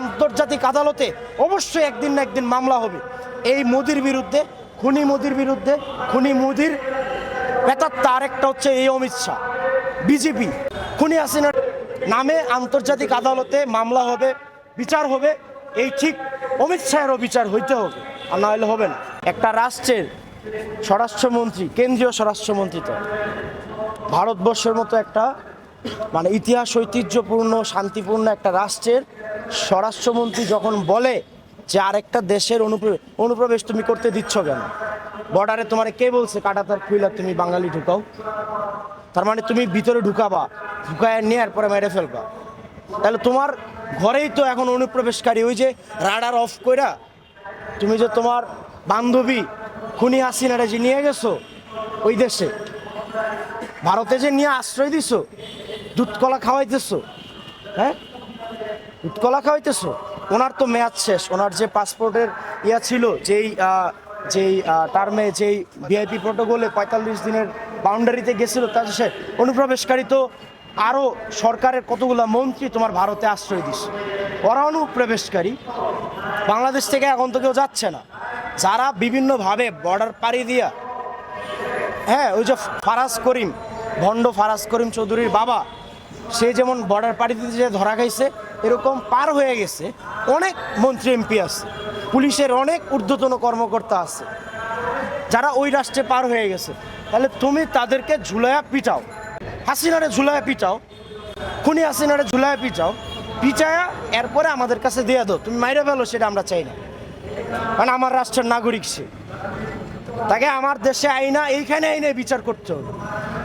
আন্তর্জাতিক আদালতে অবশ্যই একদিন না একদিন মামলা হবে। এই মোদির বিরুদ্ধে, খুনি মোদির বিরুদ্ধে, খুনি মোদির বেতার তার একটা হচ্ছে এই অমিত শাহ। বিজেপি, খুনি হাসিনার নামে আন্তর্জাতিক আদালতে মামলা হবে, বিচার হবে। এই ঠিক অমিত শাহেরও বিচার হইতে হবে, আর না হলে হবে না। একটা রাষ্ট্রের স্বরাষ্ট্রমন্ত্রী, কেন্দ্রীয় স্বরাষ্ট্রমন্ত্রী তো। ভারতবর্ষের মতো একটা মানে ইতিহাস ঐতিহ্যপূর্ণ, শান্তিপূর্ণ একটা রাষ্ট্রের স্বরাষ্ট্রমন্ত্রী যখন বলে যে আরেকটা দেশের অনুপ্রবেশ তুমি করতে দিচ্ছ কেন? বর্ডারে তোমার কে বলছে, কাটাতার খুইলা তুমি বাঙালি ঢুকাও? তার মানে তুমি ভিতরে ঢুকাবা, ঢুকায় নেওয়ার পরে মেরে ফেলবা। তাহলে তোমার ঘরেই তো এখন অনুপ্রবেশকারী, ওই যে রাডার অফ কইরা তুমি যে তোমার বান্ধবী খুনি হাসিনারা যে নিয়ে গেছো, ওই দেশে। ভারতে যে নিয়ে আশ্রয় দিছো দুধ কলা খাওয়াইতেছো? হ্যাঁ? দুধ কলা খাওয়াইতেছো? ওনার তো মেয়াদ শেষ। ওনার যে পাসপোর্টের ইয়া ছিল, যেই যেই টার্মে যেই ভিআইপি প্রোটোকলে পঁয়তাল্লিশ দিনের বাউন্ডারিতে গেছিল, তার সে অনুপ্রবেশকারী তো আরও সরকারের কতগুলো মন্ত্রী তোমার ভারতে আশ্রয় দিছে। ওরা অনুপ্রবেশকারী। বাংলাদেশ থেকে এখন তো কেউ যাচ্ছে না। যারা বিভিন্নভাবে বর্ডার পাড়ি দিয়া হ্যাঁ ওই যে ফারাজ করিম, ভণ্ড ফারাজ করিম চৌধুরীর বাবা সে যেমন বর্ডার পাড়ি দিতে যে ধরা খাইছে, এরকম পার হয়ে গেছে। অনেক মন্ত্রী এমপি আছে, পুলিশের অনেক ঊর্ধ্বতন কর্মকর্তা আছে, যারা ওই রাষ্ট্রে পার হয়ে গেছে। তাহলে তুমি তাদেরকে ঝুলাইয়া পিটাও। হাসিনারে ঝুলাইয়া পিটাও, খুনি হাসিনারে ঝুলাইয়া পিটাও, পিটায়া এরপরে আমাদের কাছে দিয়ে দাও। তুমি মাইরে ফেলো সেটা আমরা চাই না। কারণ আমার রাষ্ট্রের নাগরিক সে। তাকে আমার দেশে আইনা, এইখানে আইনে বিচার করতে হবে।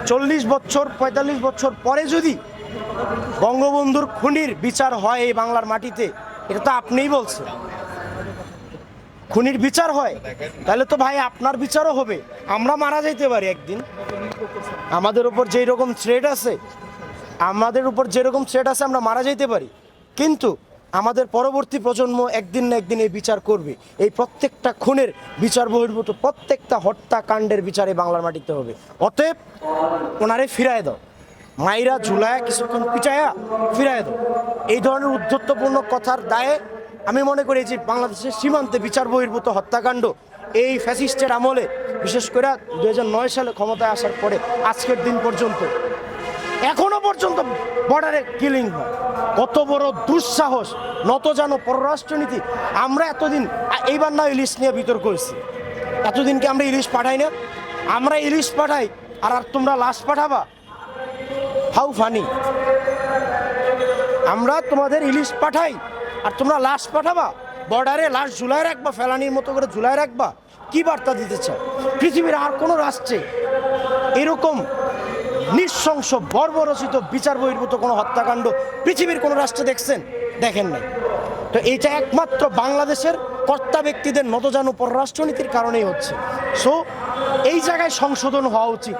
চল্লিশ বছর, পঁয়তাল্লিশ বছর পরে যদি বঙ্গবন্ধুর খুনির বিচার হয় এই বাংলার মাটিতে, এটা তো আপনিই বলছেন। খুনির বিচার হয়, তাহলে তো ভাই আপনার বিচারও হবে। আমরা মারা যাইতে পারি একদিন। আমাদের উপর যেই রকম থ্রেড আছে, আমাদের উপর যেরকম থ্রেড আছে, আমরা মারা যাইতে পারি। কিন্তু আমাদের পরবর্তী প্রজন্ম একদিন না একদিন এই বিচার করবে। এই প্রত্যেকটা খুনের বিচার বহির্ভূত, প্রত্যেকটা হত্যাকাণ্ডের বিচারে বাংলার মাটিতে হবে। অতএব ওনারে ফিরায় দাও। মাইরা ঝুলায়া কিছুক্ষণ পিচায়া ফিরায় দাও। এই ধরনের উদ্ধত্তপূর্ণ কথার দায়ে আমি মনে করি যে বাংলাদেশের সীমান্তে বিচার বহির্ভূত হত্যাকাণ্ড, এই ফ্যাসিস্টের আমলে, বিশেষ করে দু হাজার নয় সালে ক্ষমতায় আসার পরে, আজকের দিন পর্যন্ত, এখনও পর্যন্ত বর্ডারে কিলিং হয়। কত বড় দুঃসাহস, নত জানো পররাষ্ট্রনীতি, আমরা এতদিন, এইবার না ইলিশ নিয়ে বিতর্ক হয়েছি। এতদিনকে আমরা ইলিশ পাঠাই না? আমরা ইলিশ পাঠাই, আর আর তোমরা লাশ পাঠাবা? How funny. আমরা তোমাদের ইলিশ পাঠাই আর তোমরা লাশ পাঠাবা, বর্ডারে লাশ ঝুলায় রাখবা, ফেলানির মতো করে ঝুলায় রাখবা, কি বার্তা দিতে চাও? পৃথিবীর আর কোনো রাষ্ট্রে এরকম নিঃশংস, বর্বরচিত, বিচার বহির্ভূত কোনো হত্যাকাণ্ড পৃথিবীর কোনো রাষ্ট্রে দেখছেন? দেখেন নাই। তো এইটা একমাত্র বাংলাদেশের কর্তা ব্যক্তিদের নতজানু পররাষ্ট্রনীতির কারণেই হচ্ছে। সো এই জায়গায় সংশোধন হওয়া উচিত।